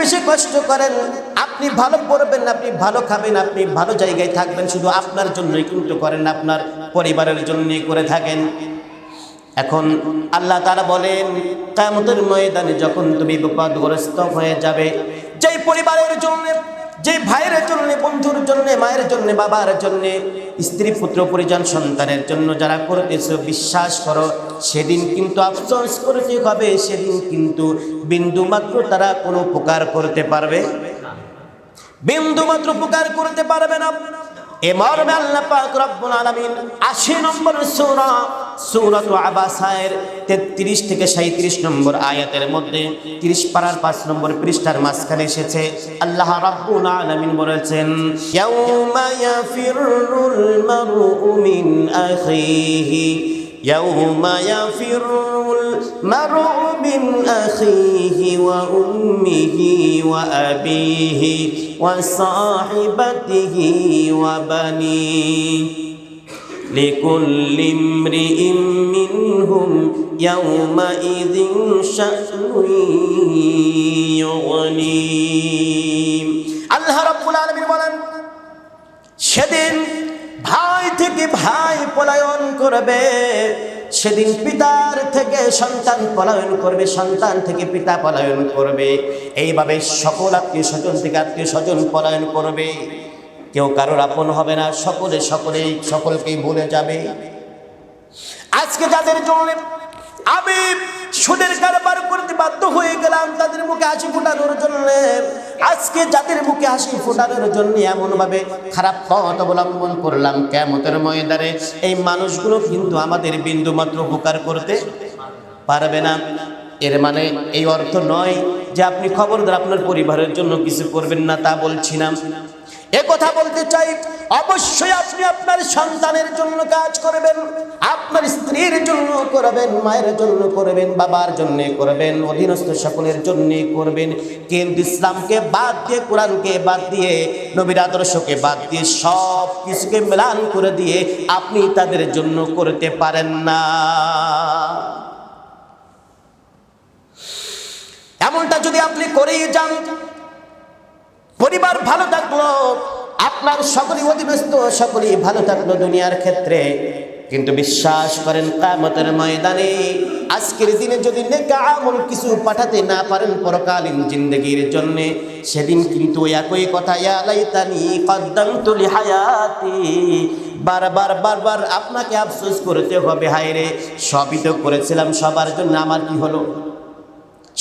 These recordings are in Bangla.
বেশি কষ্ট করেন, আপনি ভালো পড়বেন, আপনি ভালো খাবেন, আপনি ভালো জায়গায় থাকবেন, শুধু আপনার জন্যই কিন্তু করেন, আপনার পরিবারের জন্যই করে থাকেন। এখন আল্লাহ তারা বলেন কামতের ময়দানে যখন তুমি বিপদগ্রস্ত হয়ে যাবে, যেই পরিবারের জন্য যে ভাইয়ের জন্য, বন্ধুর জন্য, মায়ের জন্য, বাবার জন্য, স্ত্রী, পুত্র, পরিজন, সন্তানের জন্য যারা করতেছ বিশ্বাস করো, সেদিন কিন্তু আফসোস করতে হবে? সেদিন কিন্তু বিন্দু মাত্র তারা কোনো উপকার করতে পারবে। বিন্দু মাত্র উপকার করতে পারবে না। এ মর্মে আল্লাহ পাক রব্বুল আলামিন 80 নম্বর সূরা, সূরাতু আবাসায়ের 33 থেকে 37 নম্বর আয়াতের মধ্যে 30 পারার পাঁচ নম্বর পৃষ্ঠার মাঝখানে এসেছে, আল্লাহ রব্বুল আলামিন বলেছেন, ইয়াউমা ইয়াফিরুল মারউ মিন আখিহি, ইয়াউমা المرء من أخيه وأمه وأبيه وصاحبته وبنيه لكل امرئ منهم يومئذ شأن يغنيه الله رب العالمين বলেন সেদিন ভাই থেকে ভাই পলায়ন করবে সেদিন পিতার থেকে সন্তান পলায়ন করবে, সন্তান থেকে পিতা পলায়ন করবে। এইভাবে সকল আত্মীয় স্বজন থেকে আত্মীয় স্বজন পলায়ন করবে। কেউ কারোর আপন হবে না, সকলে সকলেই, সকলকেই ভুলে যাবে। আজকে যাদের জন্য আমি সুদের কারবার করতে বাধ্য হয়ে গেলাম, তাদের মুখে হাসি ফোটানোর জন্য আজকে মুখে হাসি ফোটানোর জন্য এমনভাবে খারাপ পথ অবলম্বন করলাম কেমতের ময়দারে এই মানুষগুলো কিন্তু আমাদের বিন্দু মাত্র উপকার করতে পারবে না। এর মানে এই অর্থ নয় যে আপনি খবরদার আপনার পরিবারের জন্য কিছু করবেন না তা বলছি না। এ কথা বলতে চাই, অবশ্যই আপনি আপনার সন্তানের জন্য কাজ করবেন, আপনার স্ত্রীর জন্য করবেন, মায়ের জন্য করবেন, বাবার জন্য করবেন, অধীনস্থ সকলের জন্য করবেন। কিন্তু ইসলামকে বাদ দিয়ে, কোরআনকে বাদ দিয়ে, নবীর আদর্শকে বাদ দিয়ে সব কিছুকে মেলান করে দিয়ে আপনি তাদের জন্য করতে পারেন না। এমনটা যদি আপনি করেই যান পরিবার ভালো থাকল, আপনার সকলেই অধীনস্থ, সকলেই ভালো থাকল দুনিয়ার ক্ষেত্রে। কিন্তু বিশ্বাস করেন কামতের ময়দানে আজকের দিনে যদি নেকা আমল কিছু পাঠাতে না পারেন পরকালীন জিন্দগির জন্য, সেদিন কিন্তু একই কথা ইয়ালাইতানি কদ্দামতু লিহায়াতি। বারবার বারবার আপনাকে আফসোস করতে হবে, হায়রে, সবই তো করেছিলাম, সবার জন্য আমার কি হলো?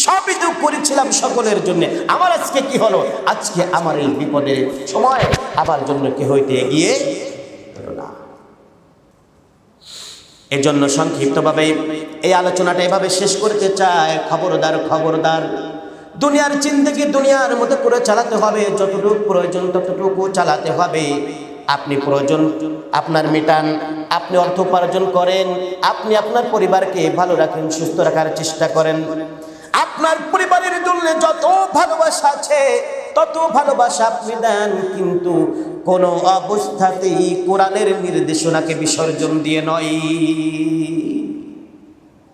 সবই তো করেছিলাম সকলের জন্য। আমার আজকে কি হলো? আজকে আমার এই বিপদের সময় আমার জন্য কে হইতে এগিয়ে না। এজন্য সংক্ষিপ্তভাবে এই আলোচনাটা এভাবে শেষ করতে চায় খবরদার খবরদার। দুনিয়ার চিন্তাকে দুনিয়ার মতো করে চালাতে হবে। যতটুকু প্রয়োজন ততটুকু চালাতে হবে। আপনি প্রয়োজন, আপনার মেটান, আপনি অর্থ উপার্জন করেন, আপনি আপনার পরিবারকে ভালো রাখেন, সুস্থ রাখার চেষ্টা করেন। আপনার পরিবারের জন্য যত ভালোবাসা আছে, তত ভালোবাসা আপনি দেন, কিন্তু কোন অবস্থাতেই কোরআনের নির্দেশনাকে বিসর্জন দিয়ে নয়।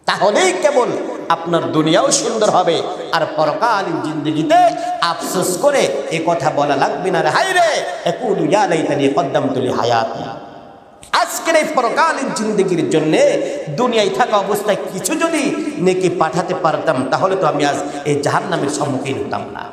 তাহলেই কেবল আপনার দুনিয়াও সুন্দর হবে, আর পরকালীন জিন্দগিতে আফসোস করে এ কথা বলা লাগবে না রে। হাই রে! একুল ইয়ালাইতানি কদ্দাম তুলি হায়াত। আজকের এই পরকালীন জিন্দগির জন্যে দুনিয়ায় থাকা অবস্থায় কিছু যদি নেকি পাঠাতে পারতাম, তাহলে তো আমি আজ এই জাহান্নামের সম্মুখীন হতাম না।